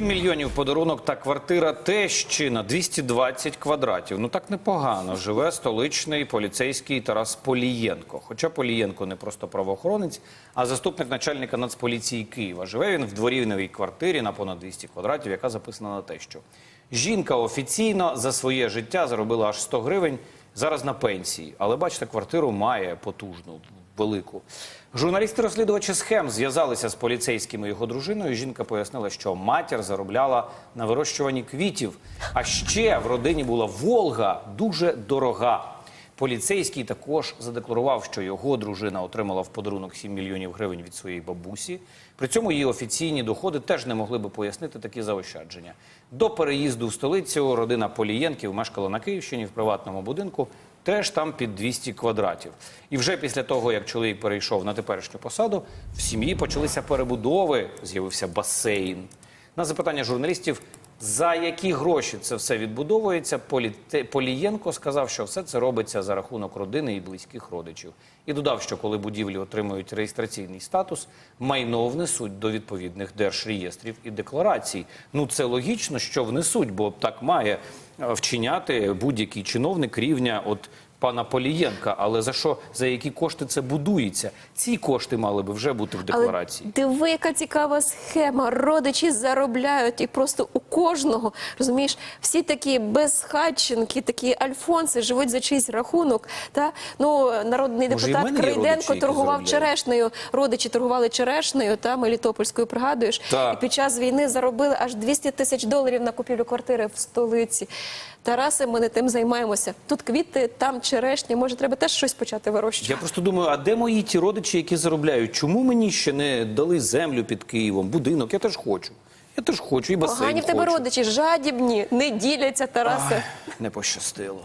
Мільйонів подарунок та квартира тещі на 220 квадратів. Ну так непогано живе столичний поліцейський Тарас Полієнко. Хоча Полієнко не просто правоохоронець, а заступник начальника Нацполіції Києва. Живе він в дворівневій квартирі на понад 200 квадратів, яка записана на тещу. Жінка офіційно за своє життя заробила аж 100 гривень. Зараз на пенсії, але бачите, квартиру має потужну, велику. Журналісти-розслідувачі схем зв'язалися з поліцейським і його дружиною. Жінка пояснила, що матір заробляла на вирощуванні квітів. А ще в родині була Волга дуже дорога. Поліцейський також задекларував, що його дружина отримала в подарунок 7 мільйонів гривень від своєї бабусі. При цьому її офіційні доходи теж не могли би пояснити такі заощадження. До переїзду в столицю родина Полієнків мешкала на Київщині в приватному будинку, теж там під 200 квадратів. І вже після того, як чоловік перейшов на теперішню посаду, в сім'ї почалися перебудови, з'явився басейн. На запитання журналістів, за які гроші це все відбудовується, Політе- Полієнко сказав, що все це робиться за рахунок родини і близьких родичів. І додав, що коли будівлі отримують реєстраційний статус, майно внесуть до відповідних держреєстрів і декларацій. Ну це логічно, що внесуть, бо так має е, вчиняти будь-який чиновник рівня от пана Полієнка. Але за що за які кошти це будується? Ці кошти мали би вже бути в декларації. Але диви, яка цікава схема. Родичі заробляють і просто у кожного, розумієш, всі такі безхатченки, такі альфонси живуть за чийсь рахунок. Та? Ну, народний Може, депутат Крейденко торгував черешнею. Родичі торгували черешнею, та Мелітопольською, пригадуєш? Так. І під час війни заробили аж 200 тисяч доларів на купівлю квартири в столиці. Тарасе, ми не тим займаємося. Тут квіти, там черешні. Може, треба теж щось почати вирощувати. Я просто думаю, а де мої ті родичі, які заробляють? Чому мені ще не дали землю під Києвом, будинок? Я теж хочу. Я теж хочу, і басейн Погані в тебе хочу. родичі, жадібні, не діляться, Тарасе. Не пощастило.